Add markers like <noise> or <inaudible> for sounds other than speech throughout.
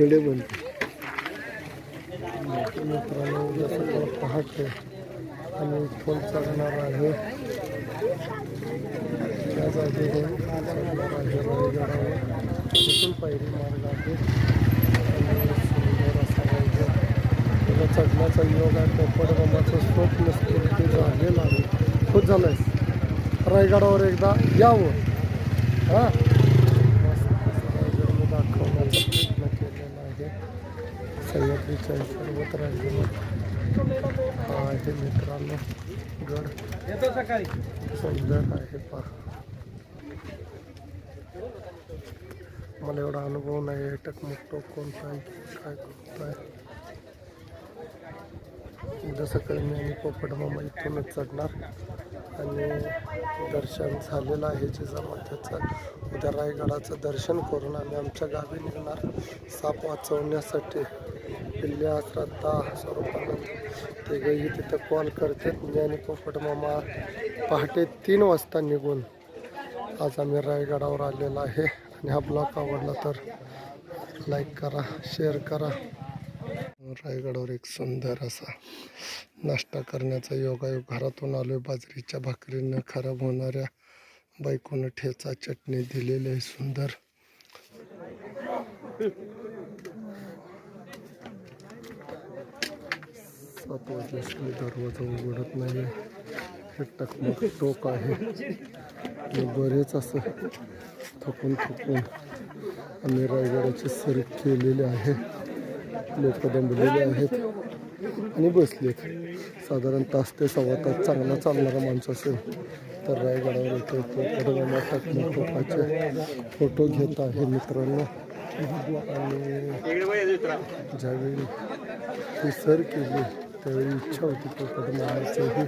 खेडे बनते. मित्रांनो जसं पहाटे आणि फोन चढणार आहे. त्या जागेवर चढणार आहे रायगडावर. तिथून पायरी मार्ग आहे. सुंदर असा रायगड त्याला चढण्याचा योग आहे. पोपटबंबाचं स्वप्न स्फूर्ती झालेलं आहे. खूप झालं आहे रायगडावर एकदा यावं. हां? मस्त. रायगड मी दाखवण्याचा सह्याद्रीच्या पर्वत आहे. मित्रांनो गड सुंदर आहे पहा मला एवढा अनुभव नाही आहे टकमक टोक कोणता आहे काय कोणता आहे जसं काही मी आणि पोपट मामा इथूनच चढणार. आणि दर्शन झालेलं आहे जिजामात्याचं उद्या रायगडाचं दर्शन करून आम्ही आमच्या गावी निघणार. साप वाचवण्यासाठी. पिल्ल्या श्रद्धा स्वरूपानंद ते गई तिथं कॉल करते मी आणि पोपट मामा पहाटे तीन वाजता निघून आज आम्ही रायगडावर आलेलो आहे. आणि हा ब्लॉग आवडला तर लाईक करा शेअर करा. रायगडावर एक सुंदर असा नाश्ता करण्याचा योगायोग घरातून आलो आहे बाजरीच्या भाकरीनं खराब होणाऱ्या बायकोनं ठेचा चटणी दिलेली आहे सुंदर. सात वाजल्याशिवाय दरवाजा उघडत नाही हे टकमक टोक आहे. आणि बरेच असं थकून थकून आम्ही रायगडाची सर केलेली आहे. लोक दंबलेले आहेत आणि बसलेत. साधारण तास ते सव्वा तास चांगला चालणारा माणूस असेल तर रायगडावर येतो तो कडगामा टाकून टोकाचे फोटो घेत आहे मित्रांनो. आणि ज्यावेळी ही सर केली त्यावेळी इच्छा होती पोपट मारायचंही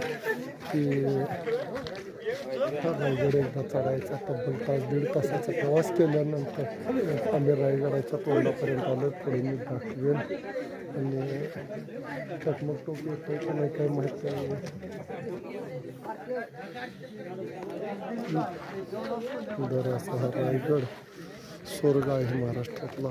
की रायगड एकदा चढायचा तब्बल तास दीड तासाचा प्रवास केल्यानंतर आम्ही रायगडाच्या तोंडापर्यंत आलो पुढे मी दाखवेल आणि चकमक टोक येतोय की नाही काय माहिती नाही. बरं असा हा रायगड स्वर्ग आहे महाराष्ट्रातला.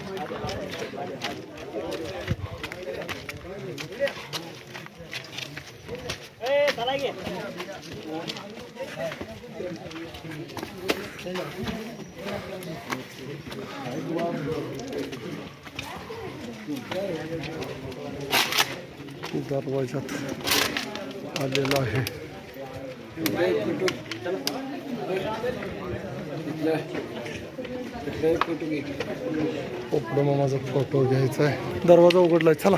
दरवाजात आलेला आहे पोपड मामाचा फोटो घ्यायचा आहे. दरवाजा उघडलाय चला.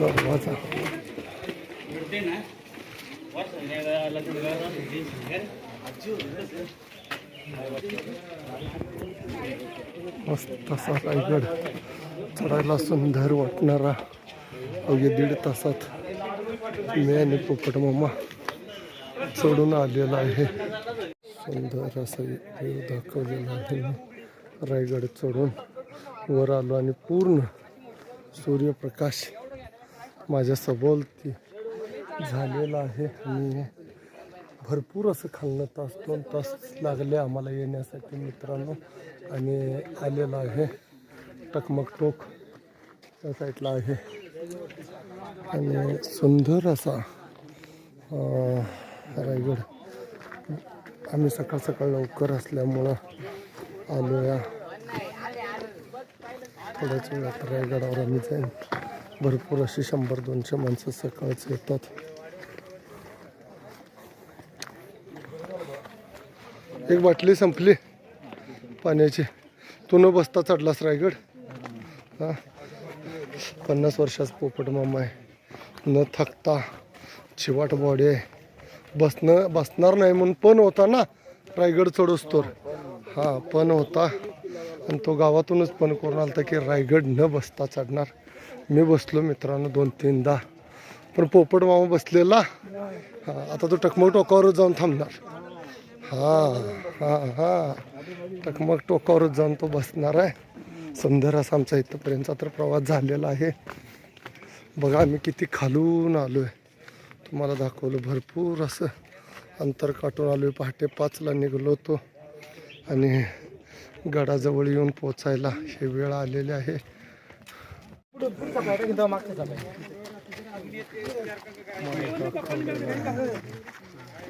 दरवाजा. मस्त असा रायगड चढायला सुंदर वाटणारा अवघ्या दीड तासात. मी आणि पोपट मामा चढून आलेला आहे. सुंदर असं व्ह्यू दाखवलेला आहे. रायगड चढून वर आलो आणि पूर्ण सूर्यप्रकाश माझ्या सभोवती झालेला आहे. आणि भरपूर असं खाल्लं तास दोन तास लागले आम्हाला येण्यासाठी मित्रांनो. आणि आलेलं आहे टकमक टोक त्या साईडला आहे. आणि सुंदर असा रायगड. आम्ही सकाळ सकाळ लवकर असल्यामुळं आलो या थोड्याच वेळात रायगडावर आम्ही जाईन. भरपूर अशी शंभर दोनशे माणसं सकाळच येतात. एक बाटली संपली पाण्याची. तू न बसता चढलास रायगड? हां? पन्नास वर्षाचा पोपट मामा आहे. न थकता चिवाट बॉडी आहे. बसणं बसणार नाही म्हणून पण होता ना रायगड चढोस्तोर हां पण होता. आणि तो गावातूनच पण करून आला की रायगड न बसता चढणार. मी बसलो मित्रांनो दोन तीनदा. पण पोपट मामा बसलेला. हां आता तो टकमक टोकावरच जाऊन थांबणार. हां हां हां. टकमक टोकावरच जाऊन तो बसणार आहे. सुंदर असा आमचा इथंपर्यंतचा तर प्रवास झालेला आहे. बघा आम्ही किती खालून आलो आहे तुम्हाला दाखवलं भरपूर असं अंतर काटून आलो आहे पहाटे पाचला निघलो होतो. आणि गडाजवळ येऊन पोचायला हे वेळ आलेली आहे.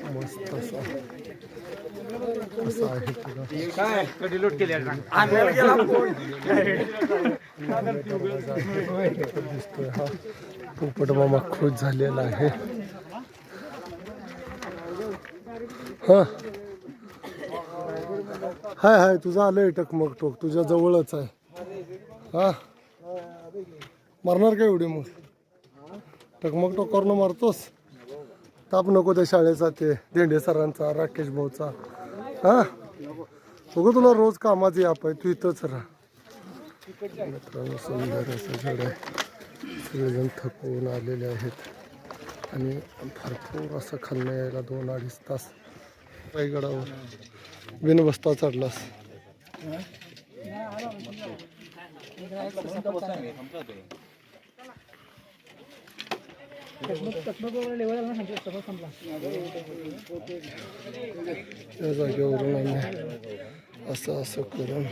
मस्त काय? कधी लूट केली दिसतोय हा पोपट मामा खुश झालेला आहे. हा. हाय हाय तुझं आलंय टकमक टोक. तुझ्या जवळच आहे. हा. मारणार का एवढी मग? टकमक टोकावरनं मारतोस. ताप नको त्या शाळेचा ते देंडे सरांचा राकेश भाऊचा. हा? बघू तुला रोज कामाची या पाय तू इथंच राहा. मित्रांनो सुंदर असं झाड आहे सगळेजण थकवून आलेले आहेत. आणि भरपूर असं खाल्लं यायला दोन अडीच तास. रायगडावर बिनबस्ता चढलास. त्या जागेवरून आम्ही असं असं करून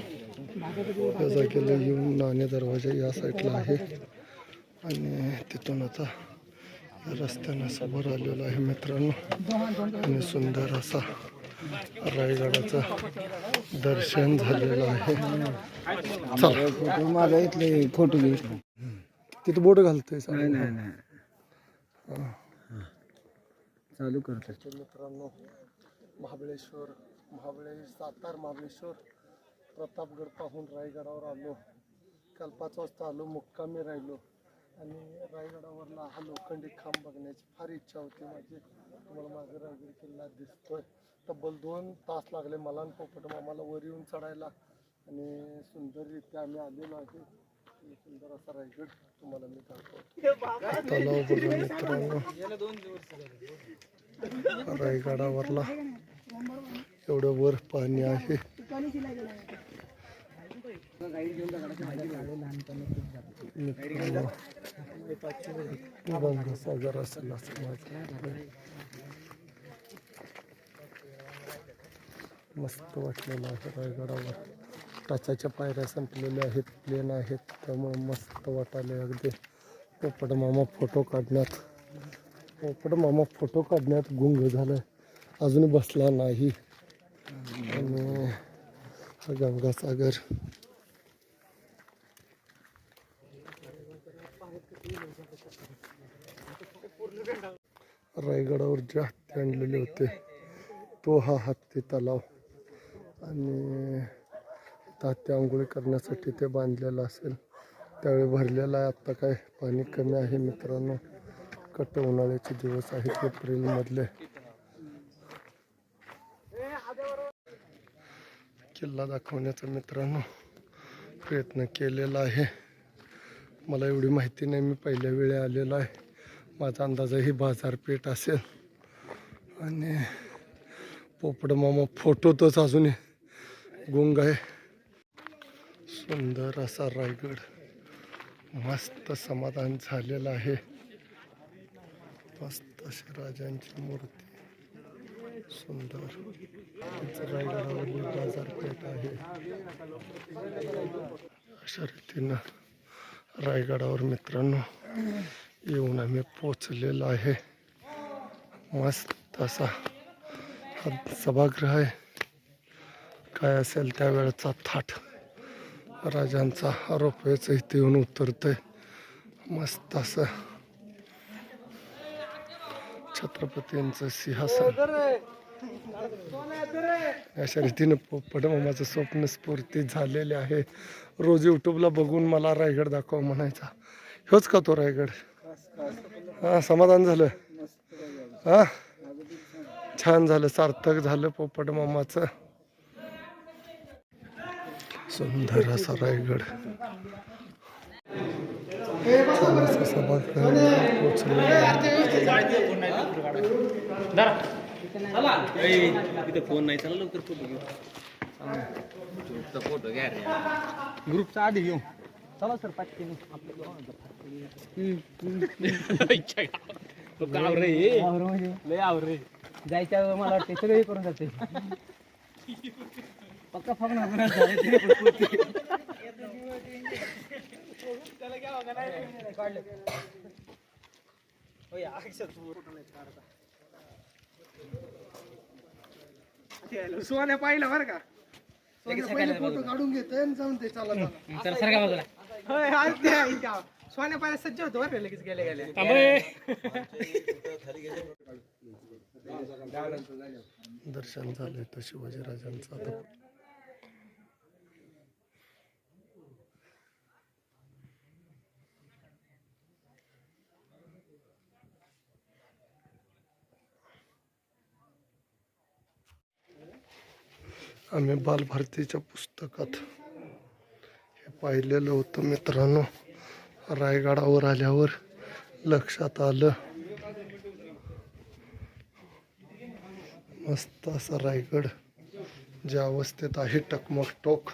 या जागेला येऊन नाणे दरवाजा या साईडला आहे. आणि तिथून आता रस्त्यानं समोर आलेलो आहे मित्रांनो. आणि सुंदर असा रायगडाचं दर्शन झालेलं आहे. चला. माझा इथले फोटो घे. तिथं बोट घालतोय नाही. चालू करतो मित्रांनो महाबळेश्वर महाबळेश्वर सातार महाबळेश्वर प्रतापगड पाहून रायगडावर आलो. काल पाच वाजता आलो मुक्कामी राहिलो. आणि रायगडावरला हा लोखंडी खांब बघण्याची फार इच्छा होती माझी. तुम्हाला माझा रायगड किल्ला दिसतोय. तब्बल दोन तास लागले मला आणि पोपट मामाला वर येऊन चढायला. आणि सुंदररित्या आम्ही आलेलो आहे. सुंदर असा रायगड तुम्हाला मी दाखवतो बघा मित्रांनो रायगडावरला एवढं वर पाणी आहे. गंगासागर असेल असं मस्त वाटलेलं आहे रायगडावर. टाचाच्या पायऱ्या संपलेल्या आहेत प्लेन आहेत. त्यामुळे मस्त वाटायला अगदी. पोपट मामा फोटो काढण्यात. पोपट मामा फोटो काढण्यात गुंग झालं अजून बसला नाही. आणि हा गंगासागर रायगडावर जे हत्ती आणलेले होते तो हा हत्ती तलाव. आणि तात्या आंघोळी करण्यासाठी ते बांधलेलं असेल. त्यावेळी भरलेलं आहे. आत्ता काय पाणी कमी आहे मित्रांनो. कट उन्हाळ्याचे दिवस आहेत. एप्रिलमधले. किल्ला दाखवण्याचा मित्रांनो प्रयत्न केलेला आहे. मला एवढी माहिती नाही. मी पहिल्या वेळी आलेलो आहे. माझा अंदाजही बाजारपेठ असेल. आणि पोपडमामा फोटो फोटोतच अजूनही गुंग आहे. सुंदर असा रायगड मस्त समाधान झालेलं आहे. मस्त अशी राजांची मूर्ती. सुंदर. रायगडावरली बाजारपेठ आहे. अशा रीतीनं रायगडावर मित्रांनो येऊन आम्ही पोचलेलो आहे. मस्त असा हा सभागृह आहे. काय असेल त्यावेळेचा थाट. राजांचा रोपवेचं इथे येऊन उतरतंय. मस्त असं. छत्रपतींचं सिंहासन. अशा रीतीनं पोपट मामाचं स्वप्न स्फूर्ती झालेले आहे. रोज यूट्यूबला बघून मला रायगड दाखव म्हणायचा. ह्योच का तो रायगड? हा समाधान झालं. हा? छान झालं सार्थक झालं पोपट मामाचं सुंदर असा रायगड. फोन नाही चला लवकर फोटो घेऊ. फोटो घ्या रे. ग्रुपचा आधी घेऊ. चला सर पाच लय आवरे. जायच्या मला वाटते सगळे करून जाते. पक्का सोन्या पाहिलं बरं का? फोटो काढून घेते आणि जाऊन ते. सोन्या पाहिलं सज्ज होतो बरं लगेच गेले गेले दर्शन झाले तर शिवाजीराजांचं आता. आम्ही बालभारतीच्या पुस्तकात हे पाहिलेलं होतं मित्रांनो. रायगडावर आल्यावर लक्षात आलं. मस्त असा रायगड ज्या अवस्थेत आहे टकमक टोक.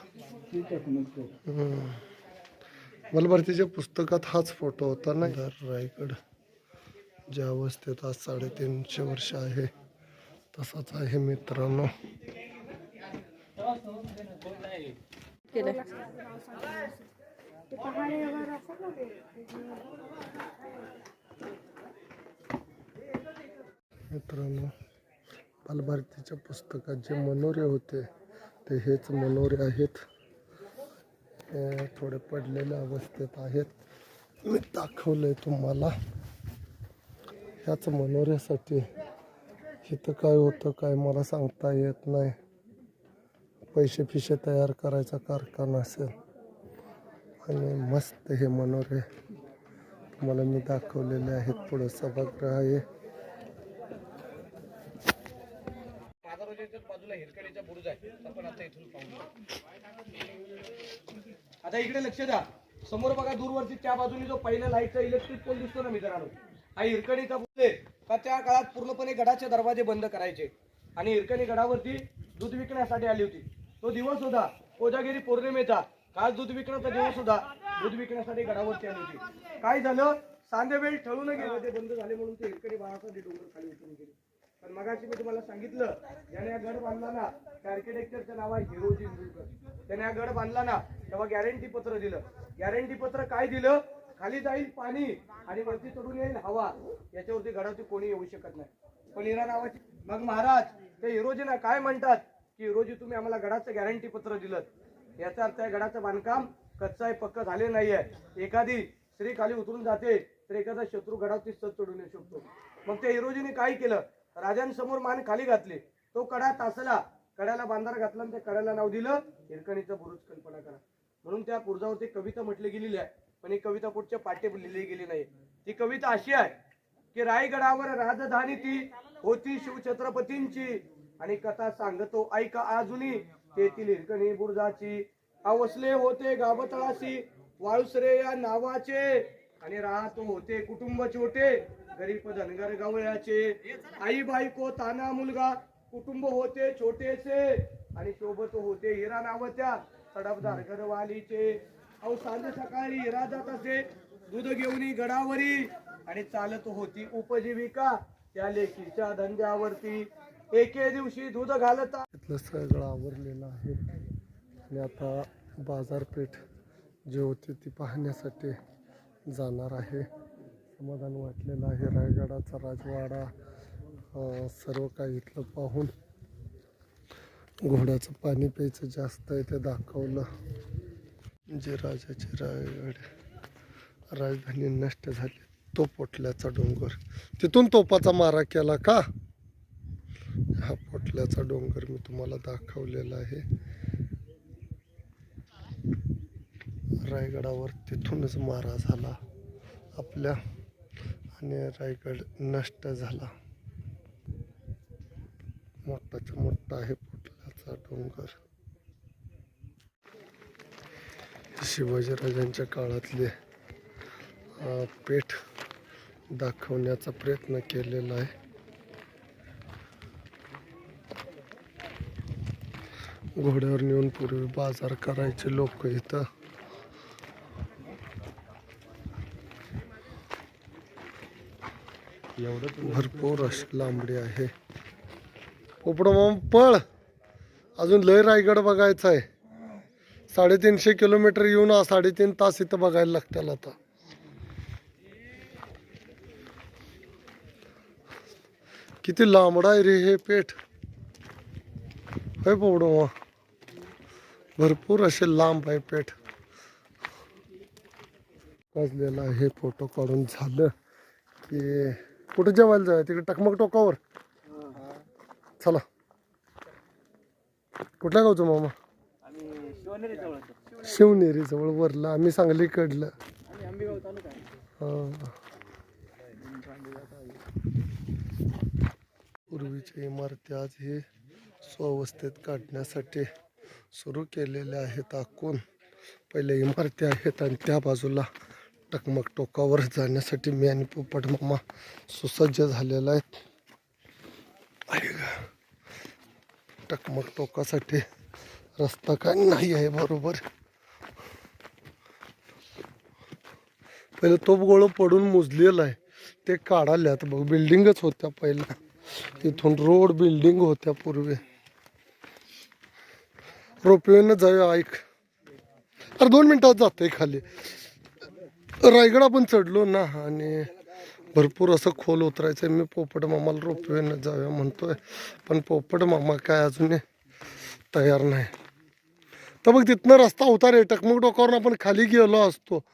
हम्म. बालभारतीच्या पुस्तकात हाच फोटो होता ना? तर रायगड ज्या अवस्थेत आज साडेतीनशे वर्ष आहे तसाच आहे मित्रांनो. मित्रांनो बालभारतीच्या पुस्तकात जे मनोरे होते ते हेच मनोरे आहेत. थोडे पडलेल्या अवस्थेत आहेत. मी दाखवलंय तुम्हाला. ह्याच मनोऱ्यासाठी इथं काय होतं काय मला सांगता येत नाही. पैसे पिसे तयार करायचा कारखाना असेल. आणि मस्त हे मनोरे. तुम्हाला मी दाखवलेले आहेत पुढं सभागृह आहे. आता इकडे लक्ष द्या. समोर बघा दूरवरती त्या बाजूने जो पहिला लाईटचा इलेक्ट्रिक पोल दिसतो ना मित्रांनो. हा हिरकणीचा बुरुज का त्या काळात पूर्णपणे गडाचे दरवाजे बंद करायचे. आणि हिरकणी गडावरती दूध विकण्यासाठी आली होती. तो दिवस होता कोजागिरी पौर्णिमेचा काल दूध विकण्याचा दिवस होता दूध विकण्यासाठी गडावरती आली होती. काय झालं? सांदेवेळ ठळून गेलं. ते बंद झाले म्हणून ते हिरकणी बाळासाठी डोंगर खाली उतरून गेले. पण मगाशी मी तुम्हाला सांगितलं ज्याने हा गड बांधला ना आर्किटेक्चरचं नाव आहे हिरोजी इंदुरकर त्याने हा गड बांधला ना तेव्हा गॅरंटी पत्र दिलं. गॅरंटी पत्र काय दिलं? खाली जाईल पाणी आणि वरती चढून येईल हवा. याच्यावरती गडावरती कोणी येऊ शकत नाही. पण हिरा नावाची मग महाराज ते हिरोजीना काय म्हणतात? की हिरोजी तुम्ही आम्हाला गडाचं गॅरंटी पत्र दिलं याचा अर्थ आहे गडाचं बांधकाम कच्चं आहे पक्क झाले नाहीये. एखादी स्त्री खाली उतरून जाते तर एखादा शत्रू गडावरती सत चढून येऊ शकतो. मग त्या हिरोजीने काय केलं? राजांसमोर मान खाली घातली. तो कडा तासला कड्याला बांधार घातला आणि त्या कड्याला नाव दिलं हिरकणीचं बुरुज कल्पना करा. म्हणून त्या बुरुजावरती कविता म्हटली गेलेली आहे. पण ही कविता कुठच्या पाठ्य लिहिली गेली नाही. ती कविता अशी आहे की रायगडावर राजधानी ती होती शिवछत्रपतींची. आणि कथा सांगतो ऐका अजूनही. तेथील हिरकणी बुर्जाची अवसले होते गावतळाशी. वाळुसरे या नावाचे. आणि राहतो होते कुटुंब छोटे. गरीब धनगर गवळ्याचे. आई बायको ताना मुलगा. कुटुंब होते छोटेसे. आणि सोबत होते हिरा नावत्या तडफदार घरवालीचे. अहो सांज सकाळी हिरा जात असे. दूध घेऊन गडावरी. आणि चालत होती उपजीविका. त्या लेखीच्या धंद्यावरती. एके दिवशी दूध घालत. इथलं सगळं आवरलेलं आहे. आणि आता बाजारपेठ जी होती ती पाहण्यासाठी जाणार आहे. समाधान वाटलेलं आहे. रायगडाचा राजवाडा सर्व काही इथलं पाहून घोड्याचं पाणी प्यायचं जास्त आहे ते दाखवलं. जे राजाचे रायगड राजधानी नष्ट झाली तो पोटल्याचा डोंगर. तिथून तोपाचा मारा केला का? हा पोटल्याचा डोंगर मी तुम्हाला दाखवलेला आहे. रायगडावर तिथूनच मारा झाला. आपल्या आणि रायगड नष्ट झाला. मोठाच्या मोठा आहे पोटल्याचा डोंगर. शिवाजीराजांच्या काळातले पेठ दाखवण्याचा प्रयत्न केलेला आहे. घोड्यावर नेऊन पूर्वी बाजार करायचे लोक इथं. भरपूर अशी लांबडी आहे. पोपड मामा पळ. अजून लय रायगड बघायचा आहे. साडेतीनशे किलोमीटर येऊन साडेतीन तास इथं बघायला लागतील आता. किती लांबडा आहे रे हे पेठ. काय पोपड भरपूर असे लांब आहे पेठ. वाजलेला हे फोटो काढून झालं की कुठं जेवायला जाऊ तिकडे टकमक टोकावर. चला. कुठल्या गावचं मामा? शिवनेरी जवळ. वरलं. आम्ही सांगली कडलं पूर्वीच्या इमारती आज हे स्वावस्थेत काढण्यासाठी सुरू केलेल्या आहेत. आखून पहिले इमारती आहेत आणि त्या बाजूला टकमक टोकावर जाण्यासाठी मी आणि पोपट मामा सुसज्ज झालेला आहेत. आहे टकमक टोकासाठी रस्ता काय नाही आहे बरोबर. पहिले तोप गोळं पडून मुजलेलं आहे. ते काढाल्यात बघ बिल्डिंगच होत्या पहिल्या. तिथून रोड बिल्डिंग होत्या पूर्वी. रोपवेनं जाऊया ऐक. अरे दोन मिनटात जातो आहे खाली. रायगड आपण चढलो ना आणि भरपूर असं खोल उतरायचं मी पोपट मामाला रोपवेनं जाऊया म्हणतोय. पण पोपट मामा काय अजून तयार नाही. तर मग तिथनं रस्ता होता रे टकमक डोकावरून आपण खाली गेलो असतो.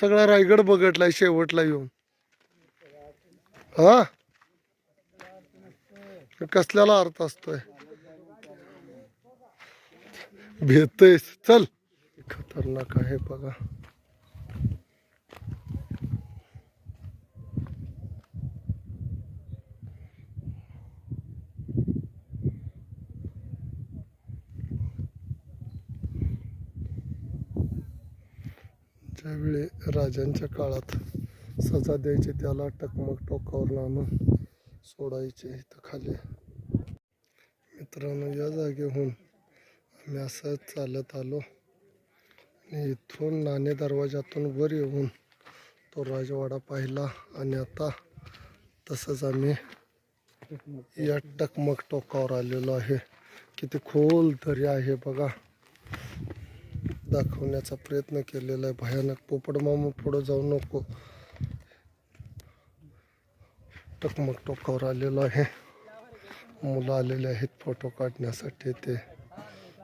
सगळा रायगड बघटलाय शेवटला येऊन. हा? कसल्याला अर्थ असतोय? भेटतोय चल। खतरनाक ज्यावेळी राजांच्या काळात सजा द्यायची, त्याला टकमक टोकावर आणून सोडायचे इथं खाली. मित्रांनो, या जागेहून आम्ही असं चालत आलो. आणि इथून नाणे दरवाजातून वर येऊन तो राजवाडा पाहिला. आणि आता तसंच आम्ही या टकमक टोकावर आलेलो आहे. किती खोल दर्या आहे बघा. दाखवण्याचा प्रयत्न केलेला आहे. भयानक पोपट मामा पुढं जाऊ नको. टकमक टोकावर आलेलो आहे. मुलं आलेले आहेत फोटो काढण्यासाठी ते.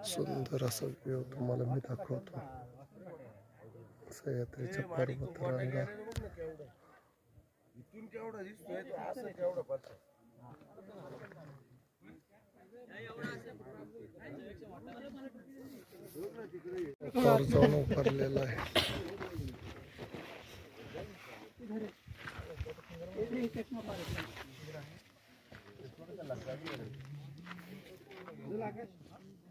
सुंदर असं व्ह्यू तुम्हाला मी दाखवतो. सह्याद्रीच्या पर्वत रांगा वर जाऊन उभारलेला आहे.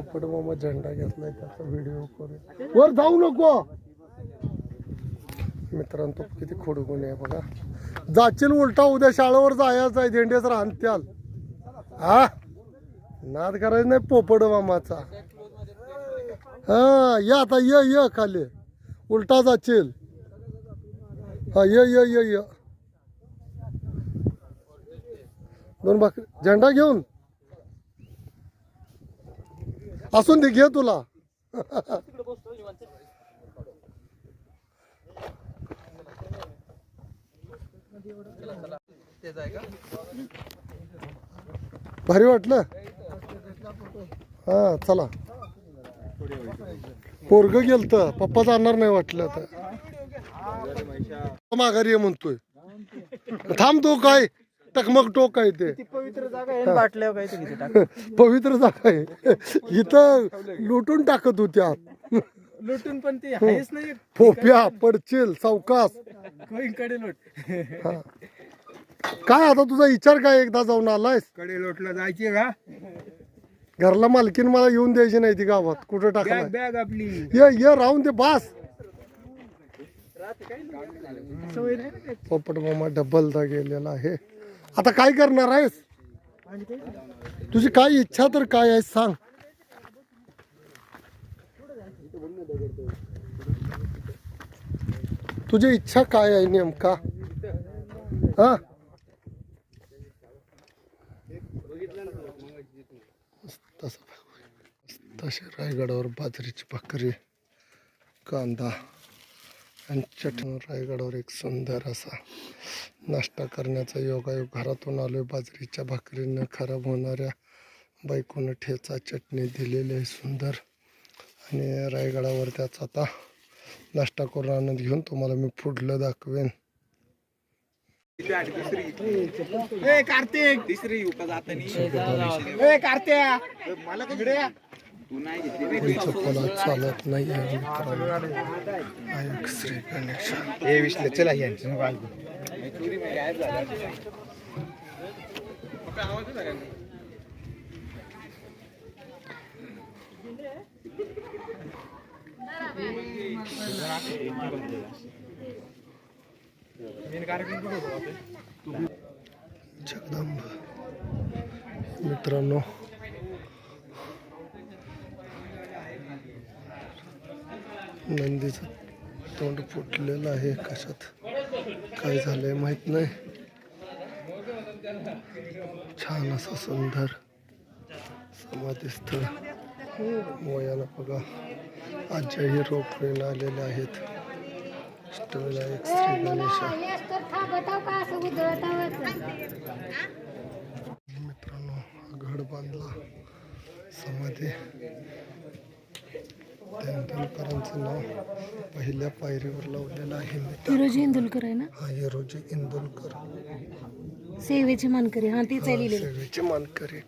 पोपट मामा झेंडा घेतलाय त्याचा व्हिडिओ करू. वर जाऊ नको. मित्रांनो तो किती खोडगुण आहे बघा. जाशील उलटा उद्या शाळेवर जायचं आहे झेंडेच राहत्याल. हा? नाद करायचं नाही पोपट मामाचा. हा या आता ये ये खाली. उलटा जाशील. हा ये ये ये ये. दोन भाकरी झेंडा घेऊन. असून दे घे तुला. भारी वाटलं? हा चला. पोरग गेलत पप्पा जाणार नाही वाटलं आता. माघारी ये म्हणतोय. थांबतो काय? टकमक टोक आहे ते. पवित्र जागा आहे बाटल्या काय किती टाक <laughs> पवित्र जागा आहे. इथं लुटून टाकत होत्या. लुटून पण ते आहेच नाही. फोप्या पडचिल सावकासकडे लुट. हा. काय आता तुझा विचार काय एकदा जाऊन आलायस? कडे लोटला जायची का? घरला मालकीन मला येऊन द्यायची नाही ती गावात. कुठं टाकलाय? बॅग आपली. ये ये राहून दे बास. सवय नाही पोपट मामा डबलदा गेलेला आहे. आता काय करणार आहेस? तुझी काय इच्छा तर काय आहे सांग. तुझी इच्छा काय आहे नेमका? हा? तसं रायगडावर बाजरीची भाकरी, कांदा. आणि चटणी रायगडावर एक सुंदर असा नाश्ता करण्याचा योगायोग. घरातून आलोय बाजरीच्या भाकरीनं खराब होणाऱ्या बायकोनं ठेचा चटणी दिलेली आहे सुंदर. आणि रायगडावर त्याचा आता नाश्ता करून आनंद घेऊन तुम्हाला मी पुढलं दाखवेन. कार्तिक! तिसरी ए कार्त्या मला चप्पल चालत नाही आहे मित्रांनो श्री हे चला जगदंब. मित्रांनो नंदीचं तोंड फुटलेलं आहे कशात? काय झालंय माहीत नाही. छान असं सुंदर समाधीस्थळ. वयाला बघा. आजही रोपवेला आलेले आहेत. अष्टविनायक श्री गणेशा. मित्रांनो घड बांधला समाधी. तेंडुलकरांचं नाव पहिल्या पायरीवर लावलेलं आहे हिरोजी इंदुलकर आहे ना? हा हिरोजी इंदुलकर. सेवेची मानकरी हा तीच आहे लिहिलेली. सेवेचे मानकरी.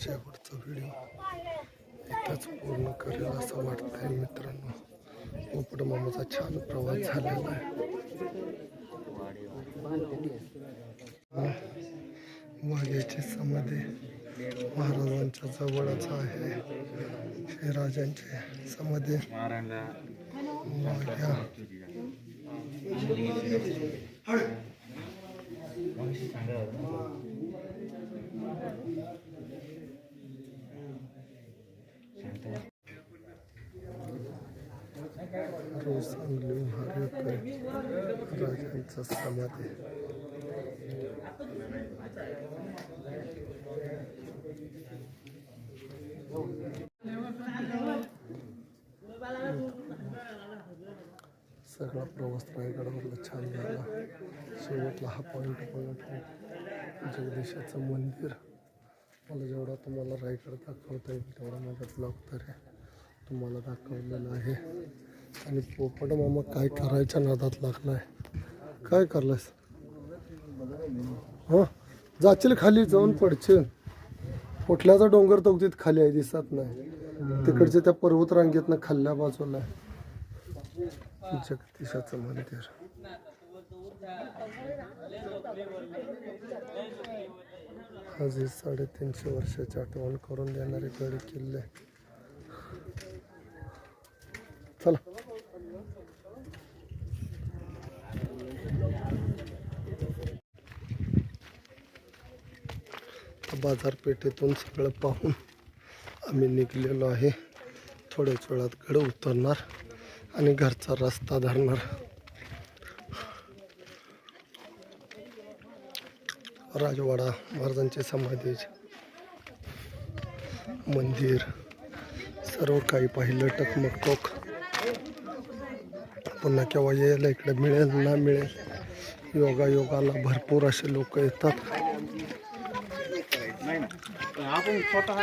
शेवटचा व्हिडिओ आत्ताच पूर्ण करेल असं वाटतंय मित्रांनो. पोपट मामाचा छान प्रवास झालेला आहे. वाघ्याची समाधी महाराजांच्या जवळच आहे. शिवराजांची समाधी वाघ्या रोज चांगली महाराज राजांचा सगळा प्रवास रायगडावरला छान झाला शेवटला हा पॉईंट पॉईंट जगदीशाचं मंदिर मला जेवढा तुम्हाला रायगड दाखवता येईल तेवढा माझा ब्लॉग तरी तुम्हाला दाखवलेला आहे आणि पोपट मामा काय करायच्या नादात लागलाय काय करलास हां? जाचील खाली जाऊन पडशील. कुठल्याचा डोंगर तवतीत खाली आहे दिसत नाही. तिकडच्या त्या पर्वत रांगेतनं खाल्ल्या बाजूला आहे. जगदीशाचं मंदिर. आज हे साडेतीनशे वर्षाची आठवण करून देणारे गड किल्ले. चला. बाजारपेठेतून सगळं पाहून आम्ही निघलेलो आहे. थोड्याच वेळात गड उतरणार आणि घरचा रस्ता धरणार. राजवाडा महाराजांचे समाधी मंदिर सर्व काही पाहिलं टकमकटोक. पुन्हा केव्हा यायला इकडे मिळेल ना मिळेल योगा योगाला भरपूर असे लोक येतात. आपण स्वतः